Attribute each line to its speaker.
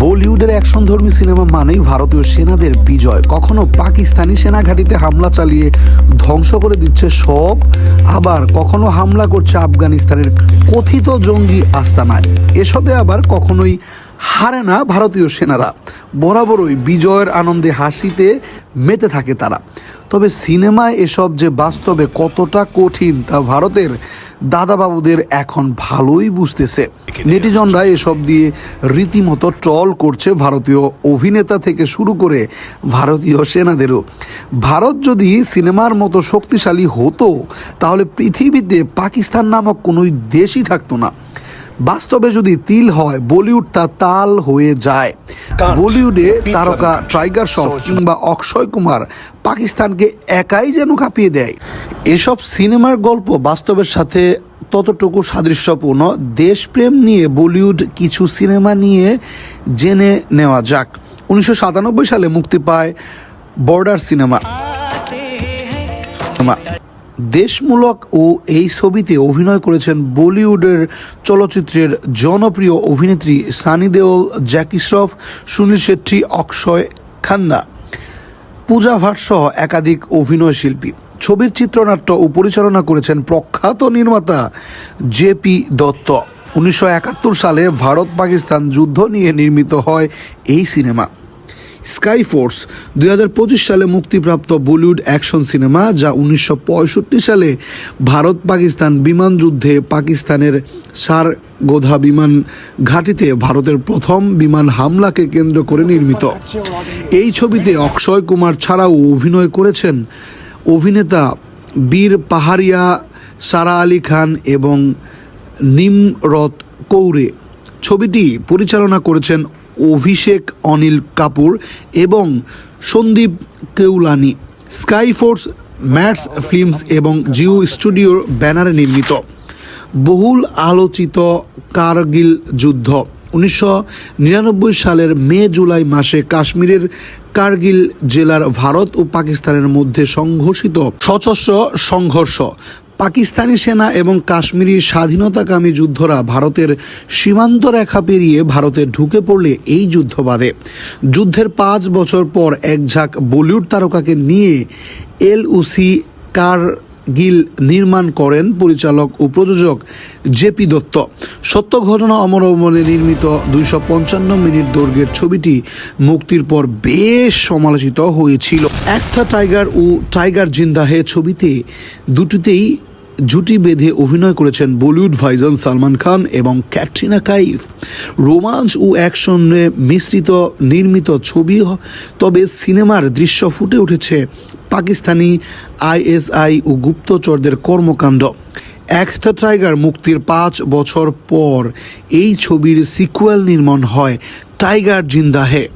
Speaker 1: বলিউডের অ্যাকশনধর্মী সিনেমা মানেই ভারতীয় সেনাদের বিজয়। কখনো পাকিস্তানি সেনা ঘাঁটিতে হামলা চালিয়ে ধ্বংস করে দিচ্ছে সব, আবার কখনো হামলা করছে আফগানিস্তানের কথিত জঙ্গি আস্তানায়। এসবে আবার কখনোই হারে না ভারতীয় সেনারা। বরাবরই বিজয়ের আনন্দে হাসিতে মেতে থাকে তারা। তবে সিনেমায় এসব যে বাস্তবে কতটা কঠিন তা ভারতের দাদাবাবুদের এখন ভালোই বুঝতেছে। নেটিজনরা এসব দিয়ে রীতিমতো ট্রল করছে ভারতীয় অভিনেতা থেকে শুরু করে ভারতীয় সেনাদেরও। ভারত যদি সিনেমার মতো শক্তিশালী হতো তাহলে পৃথিবীতে পাকিস্তান নামক কোনোই দেশই থাকতো না। বাস্তবে যদি তিল হয় বলিউড তা তাল হয়ে যায়। বলিউডে তারকা টাইগার শ্রফ কিংবা অক্ষয় কুমার পাকিস্তানকে একাই যেন কাঁপিয়ে দেয়। এসব সিনেমার গল্প বাস্তবের সাথে ততটুকু সাদৃশ্যপূর্ণ। দেশপ্রেম নিয়ে বলিউড কিছু সিনেমা নিয়ে জেনে নেওয়া যাক। উনিশশো সাতানব্বই সালে মুক্তি পায় বর্ডার সিনেমা। সিনেমা। দেশমূলক ও এই ছবিতে অভিনয় করেছেন বলিউডের চলচ্চিত্রের জনপ্রিয় অভিনেত্রী সানি দেওল, জ্যাকি শ্রফ, সুনীল শেট্টি, অক্ষয় খান্না। পূজা ভাট সহ একাধিক অভিনয় শিল্পী। ছবির চিত্রনাট্য ও পরিচালনা করেছেন প্রখ্যাত নির্মাতা জেপি দত্ত। উনিশশো একাত্তর সালে ভারত পাকিস্তান যুদ্ধ নিয়ে নির্মিত হয় এই সিনেমা। স্কাই ফোর্স দুই হাজার পঁচিশ সালে মুক্তিপ্রাপ্ত বলিউড অ্যাকশন সিনেমা, যা উনিশশো পঁয়ষট্টি সালে ভারত পাকিস্তান বিমান যুদ্ধে পাকিস্তানের সার গোধা বিমান ঘাটিতে ভারতের প্রথম বিমান হামলাকে কেন্দ্র করে নির্মিত। এই ছবিতে অক্ষয় কুমার ছাড়াও অভিনয় করেছেন অভিনেতা বীর পাহাড়িয়া, সারা আলী খান এবং নিমরত কৌরে। ছবিটি পরিচালনা করেছেন অভিষেক, অনিল কাপুর এবং Sandeep Kewlani. Sky Force mats films এবং জিও স্টুডিওর ব্যানারে নির্মিত। বহুল আলোচিত কারগিল যুদ্ধ। উনিশশো নিরানব্বই সালের মে, জুলাই মাসে কাশ্মীরের কার্গিল জেলার ভারত ও পাকিস্তানের মধ্যে সংঘর্ষিত সশস্ত্র সংঘর্ষ। পাকিস্তানি সেনা এবং কাশ্মীরি স্বাধীনতাকামী যুদ্ধরা ভারতের সীমান্ত রেখা পেরিয়ে ভারতে ঢুকে পড়লে এই যুদ্ধ বাদে যুদ্ধের পাঁচ বছর পর এক ঝাঁক বলিউড তারকাকে নিয়ে এলউসি কারগিল নির্মাণ করেন পরিচালক ও প্রযোজক জেপি দত্ত। সত্য ঘটনা অমর অবলম্বনে নির্মিত দুইশো পঞ্চান্ন মিনিট দৈর্ঘ্যের ছবিটি মুক্তির পর বেশ সমালোচিত হয়েছিল। একটা টাইগার ও টাইগার জিন্দা হে ছবিতে দুটিতেই জুটি বেঁধে অভিনয় করেছেন বলিউড ভাইজন সালমান খান এবং ক্যাটরিনা কাইফ। রোমাঞ্চ ও অ্যাকশনে মিশ্রিত, নির্মিত ছবি তবে সিনেমার দৃশ্য ফুটে উঠেছে পাকিস্তানি আইএসআই ও গুপ্তচরদের কর্মকাণ্ড। এক দ্য টাইগার মুক্তির পাঁচ বছর পর এই ছবির সিকুয়েল নির্মাণ হয় টাইগার জিন্দা হে